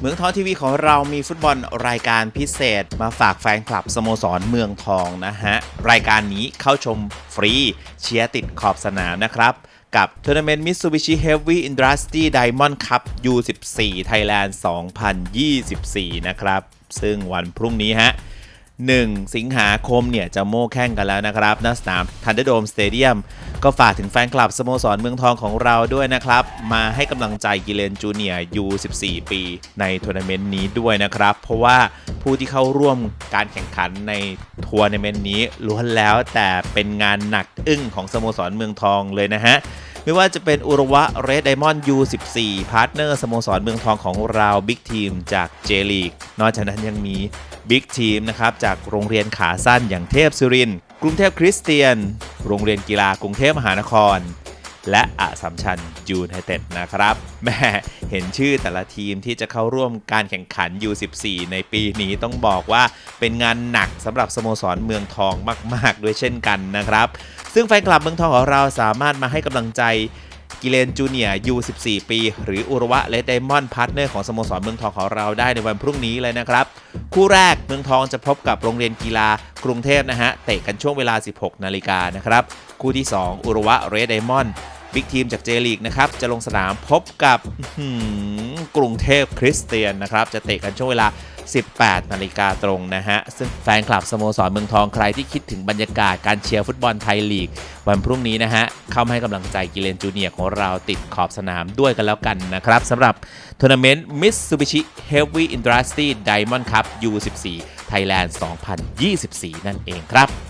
เมืองทองทีวีของเรามีฟุตบอลรายการพิเศษ มาฝากแฟนคลับสโมสรเมืองทองนะฮะ รายการนี้เข้าชมฟรีเชียร์ติดขอบสนามนะครับ กับทัวร์นาเมนต์ Mitsubishi Heavy Industry Diamond Cup U14 Thailand 2024 นะครับ ซึ่งวันพรุ่งนี้ฮะ 1 สิงหาคมเนี่ยจะโม่แข่งกันแล้วนะครับณสนามทันเดอร์โดมสเตเดียมก็ฝากถึงแฟนคลับสโมสรเมืองทองของเราด้วยนะครับ มาให้กำลังใจกิเลนจูเนียร์ยู14 ปี ในทัวร์นาเมนต์นี้ด้วยนะครับ เพราะว่าผู้ที่เข้าร่วมการแข่งขันในทัวร์นาเมนต์นี้ล้วนแล้วแต่เป็นงานหนักอึ้งของสโมสรเมืองทองเลยนะฮะ ไม่ว่าจะเป็นอุรวะเรดไดมอนด์ U14 พาร์ทเนอร์สโมสรเมืองทองของเราบิ๊กทีมจากเจลีกนอกจากนั้นยังมีบิ๊กทีมนะครับจากโรงเรียนขาสั้นอย่างเทพสุรินกรุงเทพคริสเตียน โรงเรียนกีฬากรุงเทพมหานคร และอะสัมชัญยูไนเต็ดนะครับแม่เห็นชื่อแต่ละทีมที่จะเข้าร่วมการแข่งขัน U14 ในปีนี้ต้องบอกว่าเป็นงานหนักสำหรับสโมสรเมืองทองมาก ๆ ด้วยเช่นกันนะครับ ซึ่งแฟนคลับเมืองทองของเราสามารถมาให้กำลังใจกิเลนจูเนียร์ U14 ปี หรืออุรวะเลดไดมอนด์พาร์ทเนอร์ของสโมสรเมืองทองของเราได้ในวันพรุ่งนี้เลยนะครับ คู่แรกเมืองทองจะพบกับโรงเรียนกีฬากรุงเทพนะฮะ เตะกันช่วงเวลา 16 นาฬิกานะครับ คู่ที่ 2 อุรวะเรดไดมอนด์บิ๊กทีมจากเจลีกนะครับ จะลงสนามพบกับกรุงเทพคริสเตียนนะครับ จะเตะกันช่วงเวลา 18นาฬิกาตรงนะฮะ ซึ่งแฟนคลับสโมสรเมืองทองใครที่คิดถึงบรรยากาศการเชียร์ฟุตบอลไทยลีก วันพรุ่งนี้นะฮะ เข้ามาให้กำลังใจกิเลนจูเนียของเราติดขอบสนามด้วยกันแล้วกันนะครับสำหรับทัวร์นาเมนต์มิสซูบิชิเฮฟวี่อินดัสตี้ไดมอนด์คัพ U14 ไทยแลนด์ 2024 นั่นเองครับ